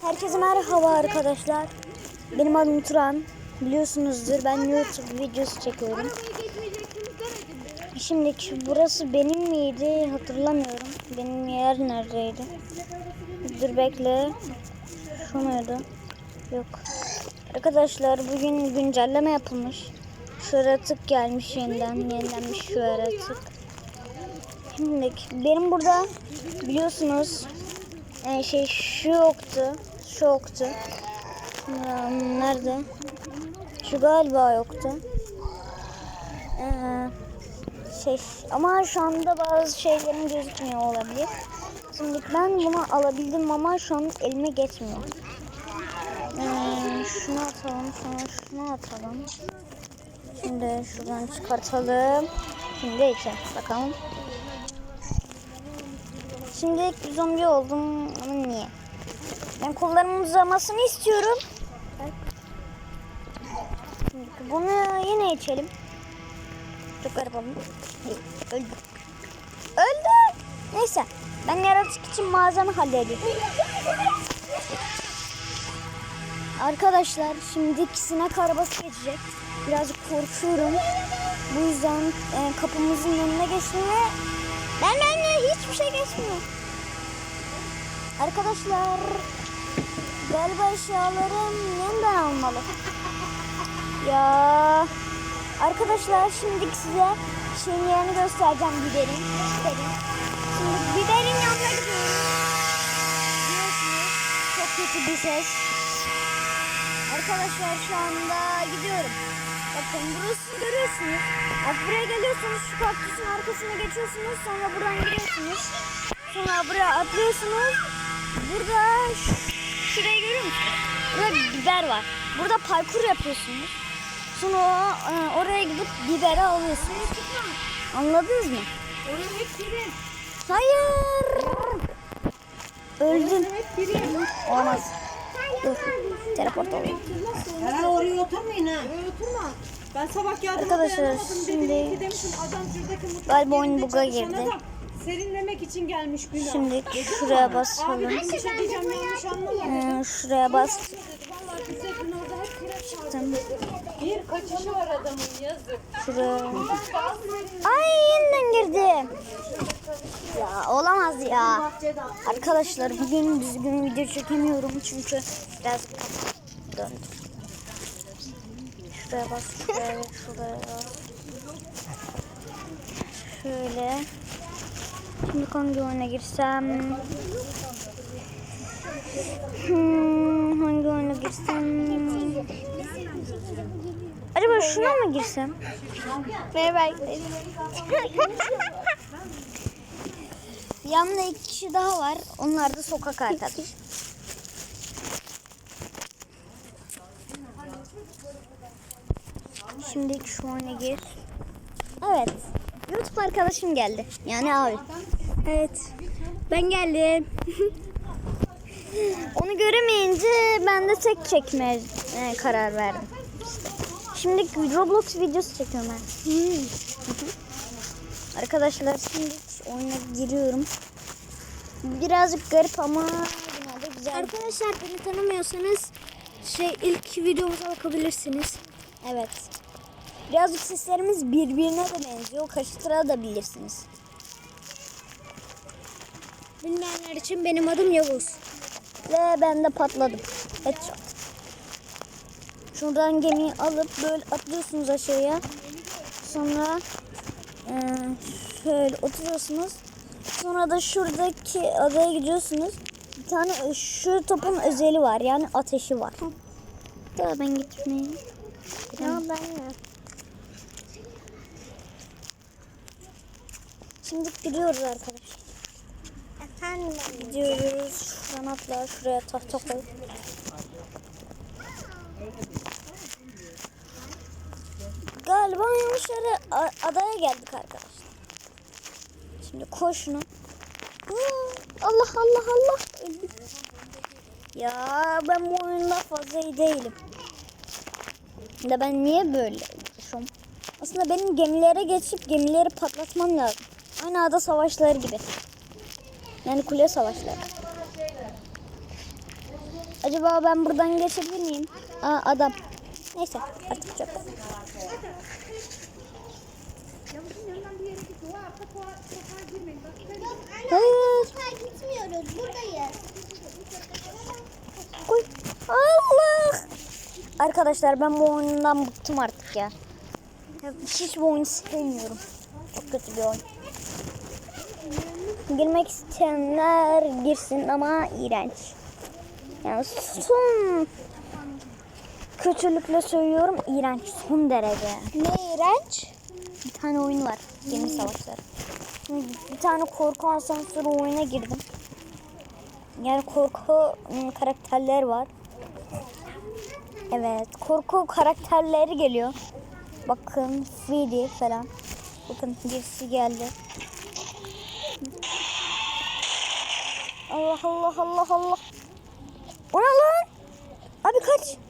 Herkese merhaba arkadaşlar. Benim adım Turan. Biliyorsunuzdur ben YouTube videosu çekiyorum. Şimdi burası benim miydi hatırlamıyorum. Benim yer neredeydi? Dur bekle. Şu muydu? Yok. Arkadaşlar bugün güncelleme yapılmış. Şu yaratık gelmiş yeniden. Yenilenmiş şu yaratık. Şimdi benim burada biliyorsunuz e, şey şu yoktu. Şu yoktu. Nerede? Şu galiba yoktu. Ee, şey ama şu anda bazı şeylerin gözükmüyor olabilir. Şimdi ben bunu alabildim ama şu an elime geçmiyor. Ee, şunu atalım, sonra şunu atalım. Şimdi şuradan çıkartalım. Şimdi içe bakalım. Şimdi bir zombi oldum ama niye? Ben kollarımın uzamasını istiyorum. Bunu yine içelim. Çok garip oldu. Öldü. Öldü. Neyse. Ben yaratık için malzeme hallediyorum. Arkadaşlar şimdi sinek arabası geçecek. Birazcık korkuyorum. Bu yüzden e, kapımızın önüne geçtim ve ben ben hiçbir şey geçmiyor. Arkadaşlar galiba eşyalarım yeniden almalı. Ya arkadaşlar şimdi size şeyin yerini göstereceğim biberin. biberin. Şimdi biberin yanına gidiyoruz. Biliyorsunuz çok kötü bir ses. Arkadaşlar şu anda gidiyorum. Bakın burası görüyorsunuz. Bak buraya geliyorsunuz şu kaktüsün arkasına geçiyorsunuz. Sonra buradan giriyorsunuz. Sonra buraya atlıyorsunuz. Burada şurayı görüyor musunuz? Burada biber var. Burada parkur yapıyorsunuz. Sonra e, oraya gidip biberi alıyorsunuz. Anladınız mı? Orası hep pirin. Hayır. Öldüm. Hep pirin. Olmaz. Dur. Teleport olayım. Ha oraya oturmayın ha. Oturma. Ben sabah geldim. Arkadaşlar, şimdi- Galiba oyun buga girdi. Serinlemek için gelmiş günah. Şimdi şuraya basalım. Bir şey. Ee, şuraya bas. Dedi, Vallahi Hüseyin orada hep pirin çaldı. Tamam. Bir kaçışı var adamın yazık. Şuraya. Ay yeniden girdim. Ya olamaz ya. Arkadaşlar bugün düzgün video çekemiyorum çünkü biraz kafam döndü. Şuraya bas, şuraya şuraya. Şöyle. Şimdi hangi oyuna girsem? Hmm, hangi oyuna girsem? Acaba şuna mı girsem? Merhaba. Yanında iki kişi daha var. Onlar da sokak arkadaş. Şimdi şu oyuna gir. Evet. YouTube arkadaşım geldi. Yani abi. Evet. Ben geldim. Onu göremeyince ben de tek çekmeye e, karar verdim. Şimdi Roblox videosu çekiyorum ben. Arkadaşlar şimdi oyuna giriyorum. Birazcık garip ama yine de güzel. Arkadaşlar beni tanımıyorsanız şey ilk videomuza bakabilirsiniz. Evet. Birazcık seslerimiz birbirine de benziyor. Karıştırabilirsiniz. Bilmeyenler için benim adım Yavuz. Ve ben de patladım. Headshot. Şuradan gemiyi alıp böyle atlıyorsunuz aşağıya. Sonra eee, şöyle oturuyorsunuz. Sonra da şuradaki adaya gidiyorsunuz. Bir tane şu topun özeli var. Yani ateşi var. Da ben gitmeyeyim. Ya ben ya. Şimdi gidiyoruz arkadaşlar. Efendim. Gidiyoruz. Şuradan atla. Şuraya tahta koy. Galiba yanlış yere adaya geldik arkadaşlar. Şimdi koy şunu. Allah Allah Allah. Ya ben bu oyunda fazla iyi değilim. Da ben niye böyle? Aslında benim gemilere geçip gemileri patlatmam lazım. Aynı ada savaşları gibi. Yani kule savaşları. Acaba ben buradan geçebilir miyim? Aa adam. Neyse artık çok. Hayır. gitmiyoruz. Buradayız. Koy. Allah. Arkadaşlar ben bu oyundan bıktım artık. Ya Hiç bu oyunu sevmiyorum. Çok kötü bir oyun. Girmek isteyenler girsin ama iğrenç. Yani son kötülükle söylüyorum iğrenç son derece. Ne iğrenç? Bir tane oyun var. Gemi savaşları. Şimdi bir tane korku asansörü oyuna girdim. Yani korku ım, karakterler var. Evet, korku karakterleri geliyor. Bakın Freddy falan. Bakın birisi geldi. Allah Allah Allah Allah. O ne lan? Abi kaç.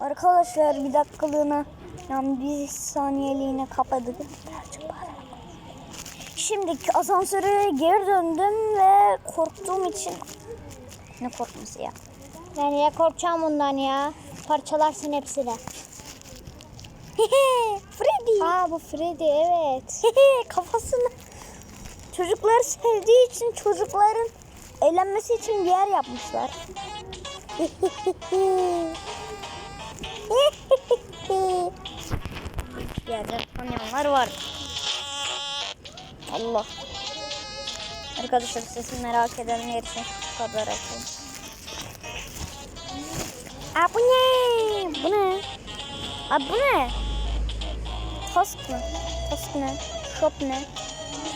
Arkadaşlar bir dakikalığına yani bir saniyeliğine kapadık. Şimdi asansöre geri döndüm ve korktuğum için ne korkması ya? Ben ya korkacağım ondan ya. Parçalarsın hepsini. Freddy. Aa bu Freddy evet. Kafasını çocuklar sevdiği için çocukların eğlenmesi için bir yer yapmışlar. Yerde tanıyanlar var. Allah. Arkadaşlar sesini merak edenler için bu kadar açayım. Aa bu ne? Bu ne? Aa bu ne? Task mı? Task ne? Shop ne?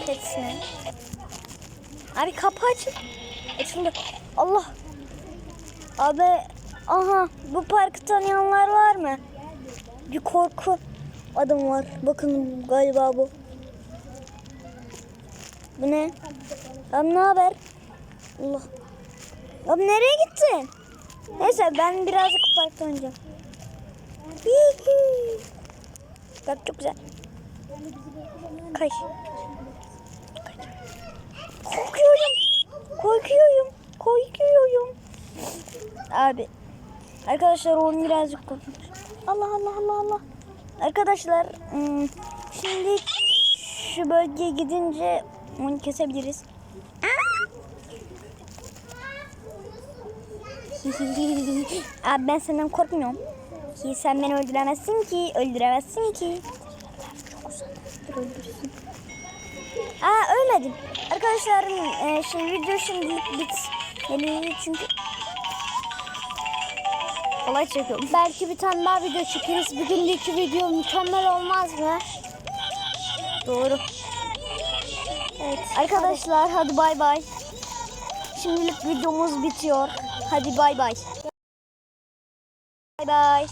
Pets ne? Abi kapı açın. Açıldı. Allah. Abi aha bu parkı tanıyanlar var mı? Bir korku adam var. Bakın galiba bu. Bu ne? Abi ne haber? Allah. Abi nereye gittin? Neyse ben birazcık parkta oynayacağım. Bak çok güzel. Kay. Korkuyorum. Korkuyorum. Korkuyorum. Abi. Arkadaşlar oyun birazcık korkmuş. Allah Allah Allah Allah. Arkadaşlar ım, şimdi şu bölgeye gidince onu kesebiliriz. Abi ben senden korkmuyorum. Ki sen beni öldüremezsin ki, öldüremezsin ki. Aa ölmedim. Arkadaşlar e, şimdi video şimdilik bitmeli çünkü kolay çekiyorum. Belki bir tane daha video çekeriz. Bugünlük video mükemmel olmaz mı? Doğru. Evet. Arkadaşlar hadi bay bay. Şimdilik videomuz bitiyor. Hadi bay bay. Bay bay.